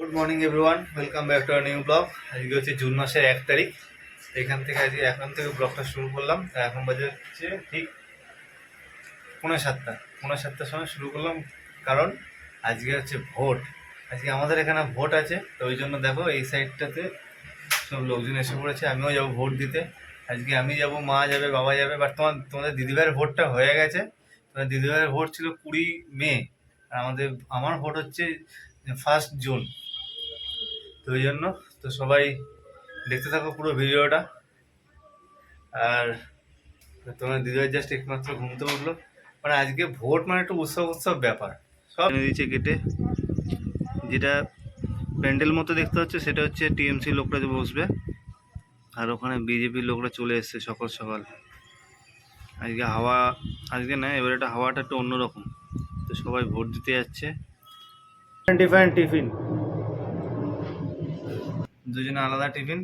Good morning everyone welcome back to new blog আজকে হচ্ছে June মাসের এক তারিখ। এখান থেকে আজকে এখন থেকে ব্লগটা শুরু করলাম। এখন বাজে হচ্ছে ঠিক পৌনে সাতটা। পৌনে সাতটার সময় শুরু করলাম, কারণ আজকে হচ্ছে ভোট। আজকে আমাদের এখানে ভোট আছে, তো ওই জন্য দেখো এই সাইডটাতে সব লোকজন এসে পড়েছে। আমিও যাব ভোট দিতে। আজকে আমি যাব, মা যাবে, বাবা যাবে বাট তোমার, তোমাদের দিদিভাইয়ের ভোটটা হয়ে গেছে। তোমার দিদিভাইয়ের ভোট ছিল কুড়ি মে। আর আমাদের, আমার ভোট হচ্ছে ফার্স্ট জুন তো ওই জন্য, তো সবাই দেখতে থাকো পুরো ভিডিওটা। আর তোমার দিদিভাই জাস্ট একমাত্র ঘুমতে উঠল। মানে আজকে ভোট মানে একটা উৎসব উৎসব ব্যাপার। সব দিয়েছে গেটে যেটা প্যান্ডেল মতো দেখতে হচ্ছে, সেটা হচ্ছে টিএমসি লোকরা যে বসবে। আর ওখানে বিজেপির লোকরা চলে এসছে সকাল সকাল। আজকে হাওয়া, আজকে না, এবার একটা হাওয়াটা একটু অন্যরকম। তো সবাই ভোট দিতে যাচ্ছে। টিফিন টিফিন দুজনে আলাদা টিফিন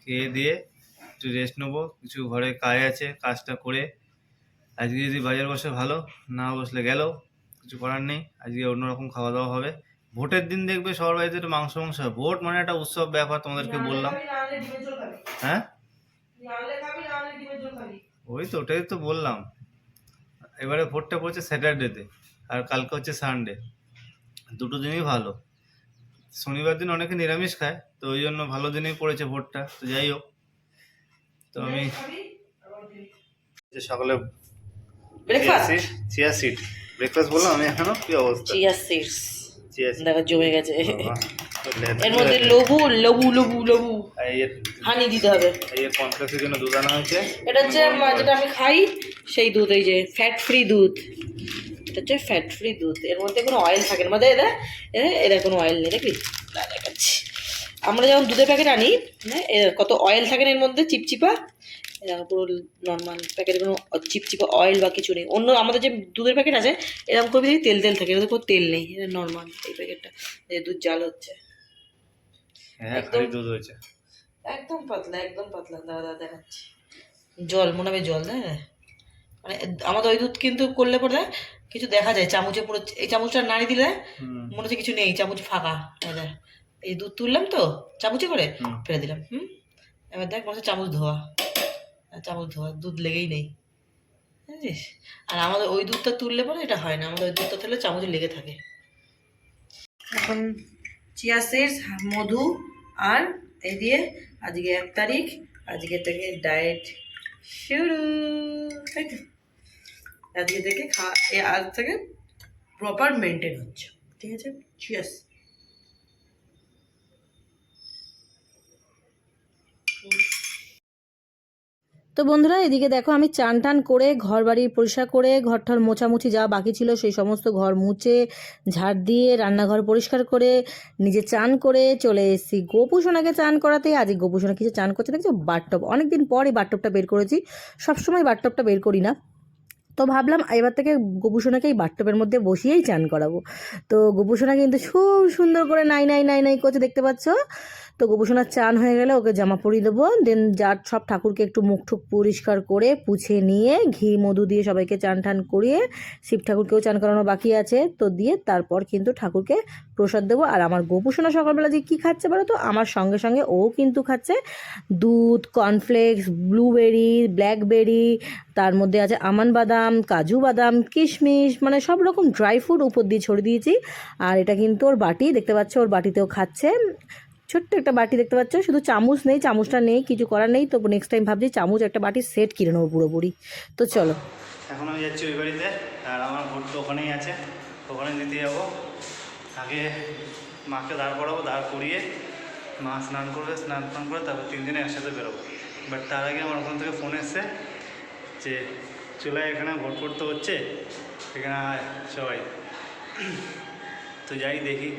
খেয়ে দিয়ে একটু রেস্ট নেব। কিছু ঘরে কাজ আছে কাজটা করে। আজকে যদি বাজার বসে ভালো না বসলে গেল কিছু করার নেই। আজকে অন্যরকম খাওয়া দাওয়া হবে। ভোটের দিন দেখবে সবার বাড়িতে একটু মাংস মাংস ভোট মানে একটা উৎসব ব্যাপার তোমাদেরকে বললাম। হ্যাঁ? ওই তো ওটাই তো বললাম। এবারে ভোটটা পড়ছে স্যাটারডেতে আর কালকে হচ্ছে সানডে দুটো দিনই ভালো। শনিবার দিন অনেকে নিরামিষ খায় তো ওই জন্য ভালো দিনেই পড়েছে ভোটটা তো যাই হোক। তো আমি যে সকালে ব্রেকফাস্ট চিয়া সিট ব্রেকফাস্ট বললাম আমি এখনও কি অবস্থা? চিয়া সিডস দেখো জমে গেছে। এর মধ্যে লবু লবু লবু লবু। হানি দিতে হবে। এই কনফ্লেক্সের জন্য দুধ আনা হয়েছে। এটা হচ্ছে যেটা আমি খাই সেই দুধ এই যে ফ্যাট ফ্রি দুধ। হচ্ছে ফ্যাট ফ্রি দুধ। এর মধ্যে কোনো অয়েল থাকে না। মধ্যে এদের এদের কোনো অয়েল নেই। দেখবি না দেখাচ্ছি। আমরা যখন দুধের প্যাকেট আনি হ্যাঁ এর কত অয়েল থাকে না এর মধ্যে চিপচিপা? এরকম পুরো নর্মাল প্যাকেটে কোনো চিপচিপা অয়েল বা কিছু নেই। অন্য আমাদের যে দুধের প্যাকেট আছে এরকম দেখবি তেল তেল থাকে এটাতে কোনো তেল নেই। এটা নর্মাল এই প্যাকেটটা এই দুধ জাল হচ্ছে। হ্যাঁ খালি দুধ হয়েছে। একদম পাতলা একদম পাতলা। দাদা দাদা দেখাচ্ছি। জল মনে হবে জল দেয় মানে আমাদের ওই দুধ কিন্তু করলে পরে কিছু দেখা যায় চামচে পুরো এই চামচটা নাড়ি দিলে মনে হচ্ছে কিছু নেই চামচ ফাঁকা এই এই দুধ তুললাম তো চামচে করে ফেলে দিলাম হুম? এবার দেখ মনে হচ্ছে চামচ ধোয়া আর চামচ ধোয়া দুধ লেগেই নেই বুঝিস আর আমাদের ওই দুধটা তুললে পরে এটা হয় না আমাদের ওই দুধটা তুললে চামচে লেগে থাকে। এখন চিয়া সিডস মধু আর এই দিয়ে আজকে এক তারিখ আজকে থেকে ডায়েট শুরু তাই তো? আজকে থেকে খা, এ আজ থেকে প্রপার মেনটেন হচ্ছে। ঠিক আছে? চিয়াস তো বন্ধুরা, এদিকে দেখো, আমি চান টান করে ঘর বাড়ি পরিষ্কার করে ঘর ঠর মোছামুছি যা বাকি ছিল, সেই সমস্ত ঘর মুছে, ঝাড় দিয়ে, রান্নাঘর পরিষ্কার করে, নিজে চান করে চলে এসেছি। গোপুসোনাকে চান করাতে, আজকে গোপুসোনা কিছু চান করছে, দেখছ? বাথটব। অনেকদিন পর বাথটবটা বের করেছি। সবসময় বাথটবটা বের করি না। তো ভাবলাম এবার থেকে গোপুসোনাকে এই বাথটবের মধ্যে বসিয়েই চান করাবো। তো গোপুসোনা কিন্তু খুব সুন্দর করে নাই নাই নাই নাই করছে, দেখতে পাচ্ছ? তো গোপুসোনার চান হয়ে গেলে ওকে জামা পরিয়ে দেবো। দেন যার সব ঠাকুরকে একটু মুখ ঠুক পরিষ্কার করে পুছে নিয়ে ঘি, মধু দিয়ে সবাইকে চান টান করিয়ে শিব ঠাকুরকেও চান করানো বাকি আছে। তো দিয়ে তারপর কিন্তু ঠাকুরকে প্রসাদ দেবো। আর আমার গোপুসোনা সকালবেলা যে কী খাচ্ছে বলো তো? আমার সঙ্গে সঙ্গে ও কিন্তু খাচ্ছে দুধ কর্নফ্লেক্স ব্লুবেরি ব্ল্যাকবেরি তার মধ্যে আছে আমান বাদাম, কাজু বাদাম, কিশমিশ মানে সব রকম ড্রাই ফ্রুট উপর দিয়ে ছড়িয়ে দিয়েছি। আর এটা কিন্তু ওর বাটি, দেখতে পাচ্ছ ওর বাটিতেও খাচ্ছে। ছোট্ট একটা বাটি দেখতে পাচ্ছ। শুধু চামচ নেই, চামচটা নেই, কিছু করার নেই। তো নেক্সট টাইম ভাবছি চামচ একটা বাটি সেট কিনে নেব পুরোপুরি। তো চলো। এখন আমি যাচ্ছি ওই বাড়িতে, আর আমার ভোট তো ওখানেই আছে, ওখানে দিতে যাব। আগে মাকে দাঁড় করাবো, দাঁড় করিয়ে মা স্নান করবে, স্নান টান করে তারপর তিন দিনে একসাথে বেরোবো। বাট তার আগে আমার ওখান থেকে ফোন এসছে যে চুলায় এখানে ভোট করতে হচ্ছে, এখানে সবাই। তো যাই দেখি।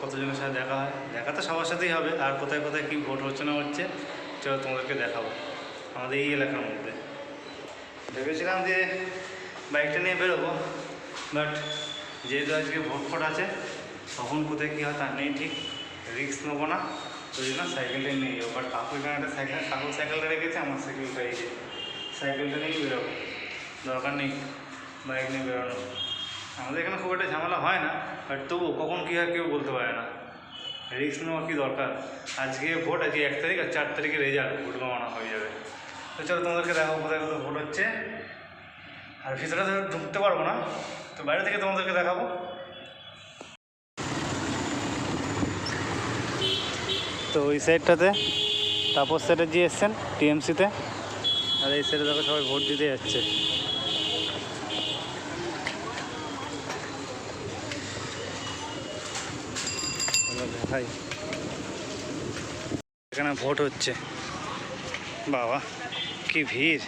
কতজনের সাথে দেখা হয়? দেখা তো সবার সাথেই হবে। আর কোথায় কোথায় কী ভোট হচ্ছে না হচ্ছে চলো তোমাদেরকে দেখাবো আমাদের এই এলাকার মধ্যে। ভেবেছিলাম যে বাইকটা নিয়ে বেরোবো বাট যেহেতু আজকে ভোট ফোট আছে, তখন কোথায় কী হয় তার নেই ঠিক রিস্ক নেব না ওই জন্য সাইকেলটাই নিয়ে যাব বাট কাকু এখানে একটা সাইকেল কাকুর সাইকেলটা রেখেছে, আমার সাইকেলটা এই যে। সাইকেলটা নিয়েই বেরোবো। দরকার নেই বাইক নিয়ে বেরোনো আমাদের এখানে খুব একটা ঝামেলা হয় না বাট তবুও কখন কী হয় কেউ বলতে পারে না। রিস্ক নেওয়া কী দরকার? আজকে ভোট, আজকে এক তারিখ আর চার তারিখে রেজাল্ট ভোট গণনা হয়ে যাবে। তো চলো তোমাদেরকে দেখাবো কোথায় কোথায় ভোট হচ্ছে। আর ভিতরে তো ঢুকতে পারব না, তো বাইরে থেকে তোমাদেরকে দেখাবো। তো ওই সাইডটাতে তাপস চ্যাটার্জি এসছেন টিএমসিতে আর এই সাইডে দেখো সবাই ভোট দিতে যাচ্ছে। দেখাই এখানে ভোট হচ্ছে। বাবা, কি ভিড়।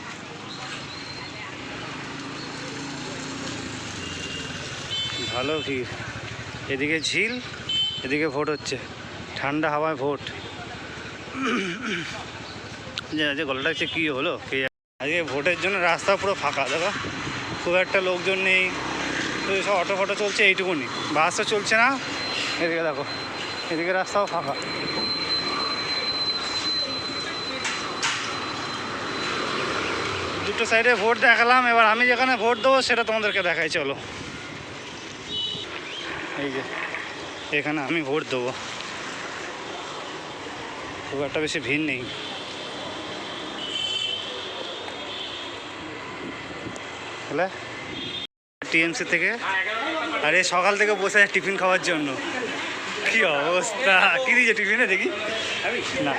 ভালো ভিড়। এদিকে ঝিল, এদিকে ভোট হচ্ছে। ঠান্ডা হাওয়ায় ভোট। যে গলাটা হচ্ছে কী হলো, কে আজকে ভোটের জন্য রাস্তা পুরো ফাঁকা, দেখো। খুব একটা লোকজন নেই। সব অটো ফটো চলছে, এইটুকুনি। বাস তো চলছে না। এদিকে দেখো। এদিকে রাস্তাও ফাঁকা। দুটো সাইডে ভোট দেখালাম, এবার আমি যেখানে ভোট দেবো সেটা তোমাদেরকে দেখাই, চলো। এই যে, এখানে আমি ভোট দেবো। খুব একটা বেশি ভিড় নেই। টিএমসি থেকে, আরে সকাল থেকে বসে টিফিন খাওয়ার জন্য। কি অবস্থা? কি দিয়েছে টিফিনে দেখি? না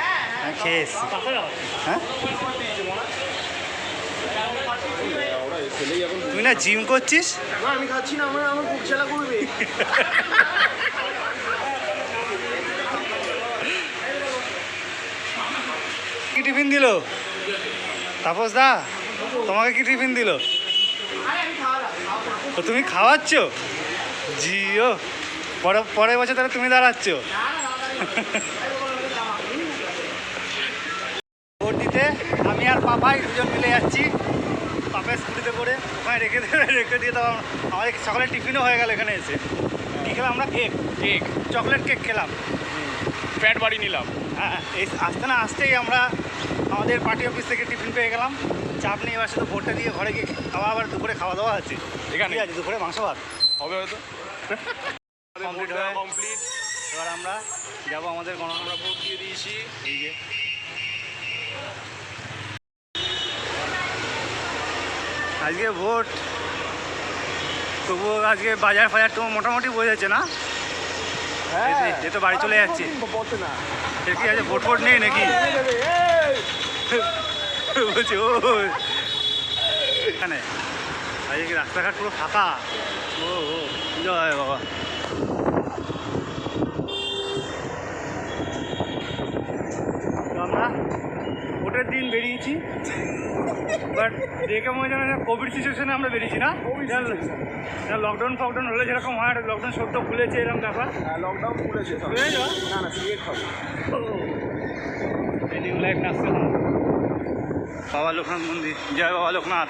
খেয়ে এসছি হ্যাঁ? তুই না জিম করছিস? আমি খাচ্ছি না আমার আমার বুক জ্বালা করবে। কি টিফিন দিল? তাপস দা তোমাকে কি টিফিন দিল? তো তুমি খাওয়াচ্ছ? জিও। পরে পরের বছর তাহলে তুমি দাঁড়াচ্ছ। ভোট দিতে আমি আর পাপাই দুজন মিলে যাচ্ছি। পাপায় স্কুটিতে করে ওখানে রেখে দিয়ে রেখে দিয়ে দাও আমাদের সকালে টিফিনও হয়ে গেল এখানে এসে। কী খেলাম আমরা? কেক। কেক। চকলেট কেক খেলাম। ফ্যাট বাড়ি নিলাম। হ্যাঁ এই আসতে না আসতেই আমরা আমাদের পার্টি অফিস থেকে টিফিন পেয়ে গেলাম। চাপ নেই এবার শুধু ভোটটা দিয়ে ঘরে গিয়ে খাওয়া আবার দুপুরে খাওয়া দাওয়া আছে। এখানে? আছে দুপুরে মাংস ভাত। হবে হয়তো। হয়ে- কমপ্লিট এবার আমরা যাব আমাদের গণ আমরা ভোট দিয়ে দিয়েছি। এই যে। আজকে ভোট। তবুও আজকে বাজার ফাজার তো মোটামুটি বোঝাচ্ছে না? এই যে- তো বাড়ি চলে যাচ্ছি। এর কি আছে ভোট ফোট নেই নাকি? বলছি ও। এখানে। আজকে রাস্তাঘাট পুরো ফাঁকা? ও ও। জয় বাবা। আমরা ভোটের দিন বেরিয়েছি। বাট দেখে মনে হয় না কোভিড সিচুয়েশনে আমরা বেরিয়েছি না? লকডাউন ফকডাউন হলে যেরকম হয় লকডাউন তো খুলেছে এরকম ব্যাপার। লকডাউন খুলেছে তো। বুঝেছ না না নিউ লাইফ নাচতে বাবা লোকনাথ মন্দির। জয় বাবা লোকনাথ।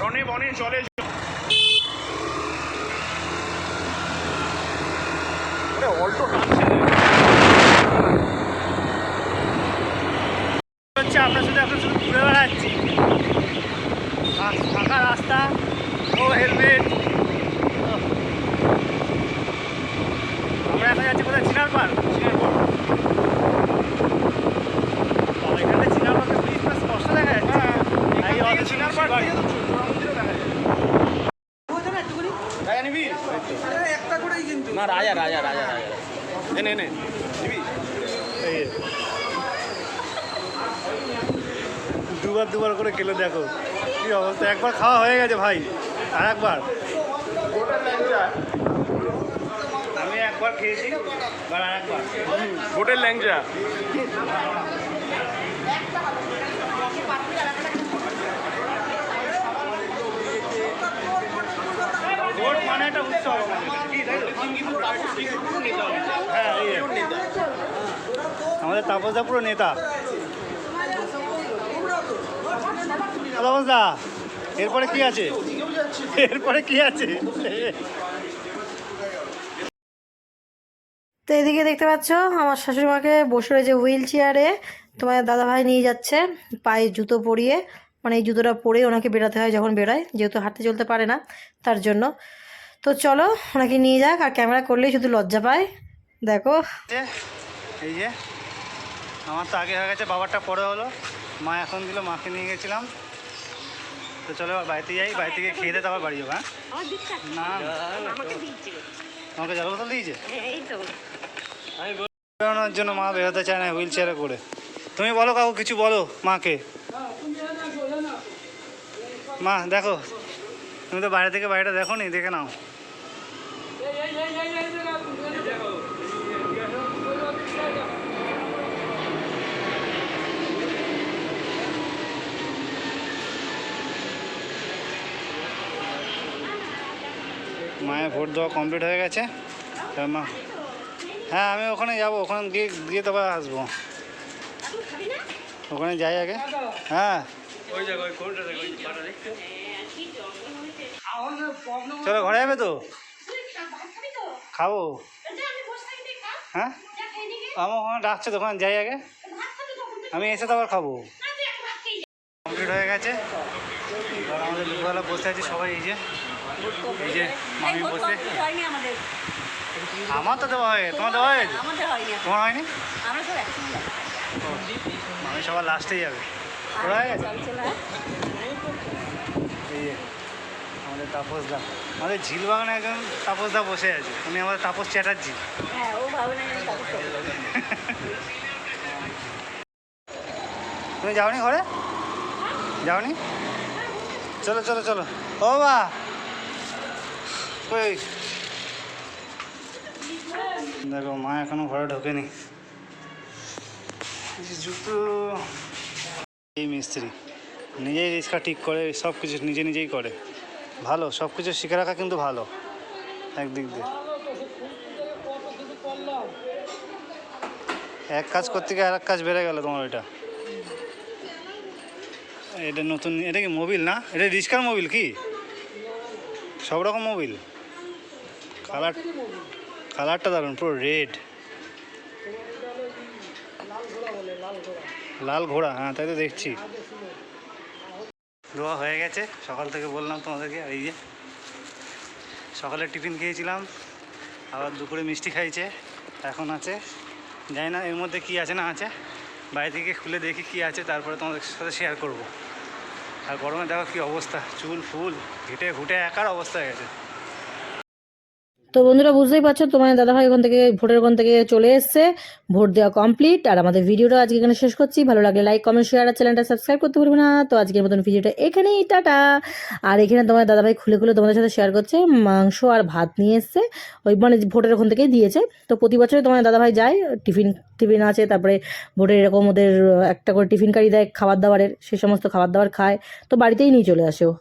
রনে বনে চলে অল্টো টানছে হচ্ছে আমরা শুধু এখন শুধু ঘুরে বেড়াচ্ছি ফা- ফাঁকা রাস্তা ও হেলমেট। আমরা এখন যাচ্ছি কোথায়? চিনার পার্ক চিনার এখানে না স্পষ্ট দেখা যাচ্ছে। চিনার থেকে তো করেই কিন্তু। না রাজা রাজা রাজা রাজা। এনে এনে। নিবি? দুবার দুবার করে খেলে দেখো। কি অবস্থা? একবার খাওয়া হয়ে গেছে ভাই। আর একবার? আমি একবার খেয়েছি আর একবার। ভোটের ল্যাংচা। ভোট মানে একটা উৎসব। হ্যাঁ আমাদের তাপসদা পুরো নেতা। এরপরে কি আছে? এরপরে কি আছে? তো এদিকে দেখতে পাচ্ছ আমার শাশুড়ি মাকে বসে রয়েছে হুইল চেয়ারে। তোমার দাদাভাই নিয়ে যাচ্ছে পায়ে জুতো পরিয়ে। মানে এই জুতোটা পরে ওনাকে বেরোতে হয় যখন বেরোয় যেহেতু হাঁটতে চলতে পারে না তার জন্য। তো চলো ওনাকে নিয়ে যাক আর ক্যামেরা করলেই শুধু লজ্জা পায়। দেখো। এই যে আমার তো আগে হয়ে গেছে বাবারটা পরে হলো। মা এখন দিল মাকে নিয়ে গেছিলাম। তো চলো এবার বাড়িতে যাই বাড়ি থেকে খেয়ে দিয়ে তারপর বাড়ি যাব হ্যাঁ না আমাকে জল বোতল দিয়েছে বেরোনোর জন্য মা বেরোতে চায় না হুইল চেয়ারে করে তুমি বলো কাকু কিছু বলো মাকে মা দেখো তুমি তো বাইরে থেকে বাইরেটা দেখো নি দেখে নাও মায়ের ভোট দেওয়া কমপ্লিট হয়ে গেছে। মা হ্যাঁ আমি ওখানে যাব, ওখানে গিয়ে গিয়ে তবে আসব। ওখানে যাই আগে। হ্যাঁ। চলো, ঘরে যাবে তো? খাব? হ্যাঁ? আমার ওখানে ডাকছে ওখানে যাই আগে। আমি এসে তো আবার খাব। কমপ্লিট হয়ে গেছে। আমাদের দুপুরবেলা বসে আছি সবাই এই যে। এই যে মামি বসে। হয়নি আমাদের। আমার তো দেওয়া হয়ে তোমার দেওয়া হয়েছে আমাদের হয়নি। তোমার হয়নি? আমরা সব একসঙ্গে মামি সবার লাস্টেই যাবে। ওরা হয়ে হ্যাঁ এই আমাদের তাপস দা। আমাদের ঝিল বাগানে একজন তাপস দা বসে আছে। উনি আমাদের তাপস চ্যাটার্জি। হ্যাঁ ও আমি। তুমি যাওনি ঘরে? যাওনি? চলো চলো চলো। ও বা কই দেখো, মা এখনও ঘরে ঢোকেনি। জুতো, এই মিস্ত্রি। নিজেই রিক্সা ঠিক করে, সব কিছু নিজে নিজেই করে। ভালো, সব কিছু শিখে রাখা কিন্তু ভালো, একদিক দিয়ে। এক কাজ করতে গিয়ে আর কাজ বেড়ে গেল তোমার এটা। এটা নতুন, এটা কি মোবিল না? এটা রিস্কার মোবিল কি? সব রকম মোবিল। কালার, কালারটা দারুণ, পুরো রেড লাল ঘোড়া হ্যাঁ তাই তো দেখছি। ধোয়া হয়ে গেছে, সকাল থেকে বললাম তোমাদেরকে, এই যে সকালে টিফিন খেয়েছিলাম, আবার দুপুরে মিষ্টি খাইছে, এখন আছে। জানি না এর মধ্যে কি আছে না আছে বাইরে থেকে খুলে দেখি কি আছে, তারপরে তোমাদের সাথে শেয়ার করব। আর গরমে দেখো কি অবস্থা, চুল, ফুল, ঘেটে ঘুটে একার অবস্থা হয়ে গেছে। তো বন্ধুরা বুঝতেই পারছ, তোমার দাদাভাই ওখান থেকে, ভোটের ওখান থেকে চলে এসছে। ভোট দেওয়া কমপ্লিট আর আমাদের ভিডিওটা আজকে এখানে শেষ করছি। ভালো লাগলে লাইক কমেন্ট শেয়ার আর চ্যানেলটা সাবস্ক্রাইব করতে ভুলবে না। তো আজকের মতন ভিডিওটা এখানেই, টাটা। আর এখানে তোমার দাদাভাই খুলে খুলে তোমাদের সাথে শেয়ার করছে, মাংস আর ভাত নিয়ে এসছে। ওই মানে ভোটের ওখান থেকেই দিয়েছে। তো প্রতি বছরই তোমার দাদাভাই যায়, টিফিন টিফিন আছে, তারপরে ভোটের এরকম ওদের একটা করে টিফিন কারি দেয়, খাবার দাবারের, সে সমস্ত খাবার দাবার খায়। তো বাড়িতেই নিয়ে চলে আসে ও।